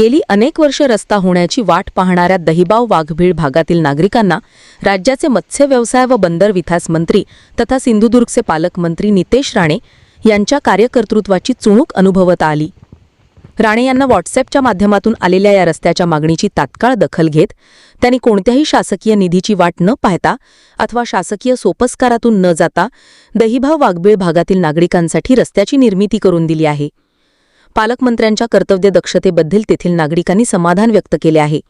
गेली अनेक वर्ष रस्ता होण्याची वाट पाहणाऱ्या दहिबाव वाघबीळ भागातील नागरिकांना राज्याचे मत्स्य व्यवसाय व बंदर विकास मंत्री तथा सिंधुदुर्गचे पालकमंत्री नितेश राणे यांच्या कार्यकर्तृत्वाची चुणूक अनुभवता आली. राणे यांना व्हॉट्सअपच्या माध्यमातून आलेल्या या रस्त्याच्या मागणीची तात्काळ दखल घेत त्यांनी कोणत्याही शासकीय निधीची वाट न पाहता अथवा शासकीय सोपस्कारातून न जाता दहिभाव वाघबीळ भागातील नागरिकांसाठी रस्त्याची निर्मिती करून दिली आहे. पालकमंत्र्यांच्या कर्तव्य दक्षतेबद्दल तेथील नागरिकांनी समाधान व्यक्त केले आहे.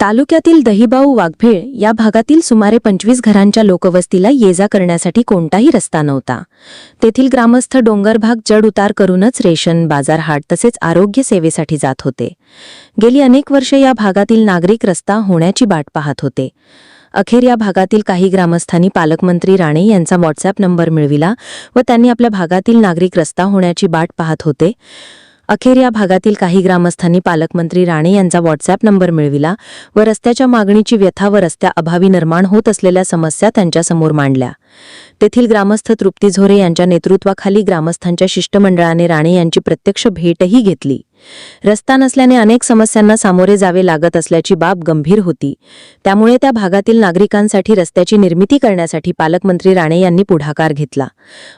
तालुक्यातील दहिबाऊ वाघभेळ या भागातील सुमारे पंचवीस घरांच्या लोकवस्तीला ये जा करण्यासाठी कोणताही रस्ता नव्हता. तेथील ग्रामस्थ डोंगर भाग जड उतार करूनच रेशन बाजार हाट तसेच आरोग्य सेवेसाठी जात होते. गेली अनेक वर्षे या भागातील नागरिक रस्ता होण्याची बाट पाहत होते. अखेर या भागातील काही ग्रामस्थांनी पालकमंत्री राणे यांचा व्हॉट्सअप नंबर मिळविला व त्यांनी आपल्या भागातील नागरिक रस्ता होण्याची बाट पाहत होते. अखेर या भागातील काही ग्रामस्थांनी पालकमंत्री राणे यांचा व्हॉट्सअप नंबर मिळविला व रस्त्याच्या मागणीची व्यथा व रस्त्याअभावी निर्माण होत असलेल्या समस्या त्यांच्यासमोर मांडल्या. तेथील ग्रामस्थ तृप्ती झोरे यांच्या नेतृत्वाखाली ग्रामस्थांच्या शिष्टमंडळाने राणे यांची प्रत्यक्ष भेटही घेतली. रस्ता नसल्याने अनेक समस्यांना सामोरे जावे लागत असल्याची बाब गंभीर होती. त्यामुळे त्या भागातील नागरिकांसाठी रस्त्याची निर्मिती करण्यासाठी पालकमंत्री राणे यांनी पुढाकार घेतला.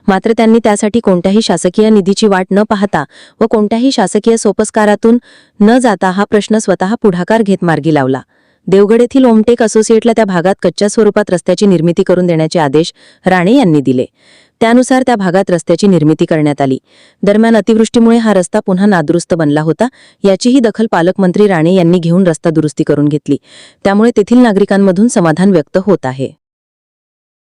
मात्र त्यांनी त्यासाठी कोणत्याही शासकीय निधीची वाट न पाहता व कोणत्याही शासकीय सोपस्कारातून न जाता हा प्रश्न स्वतः पुढाकार घेत मार्गी लावला. देवगड येथील ओमटेक असोसिएटला त्या भागात कच्च्या स्वरूपात रस्त्याची निर्मिती करून देण्याचे आदेश राणे यांनी दिले. त्यानुसार त्या भागात रस्त्याची निर्मिती करण्यात आली. दरम्यान अतिवृष्टीमुळे हा रस्ता पुन्हा नादुरुस्त बनला होता याचीही दखल पालकमंत्री राणे यांनी घेऊन रस्ता दुरुस्ती करून घेतली. त्यामुळे तेथील नागरिकांमधून समाधान व्यक्त होत आहे.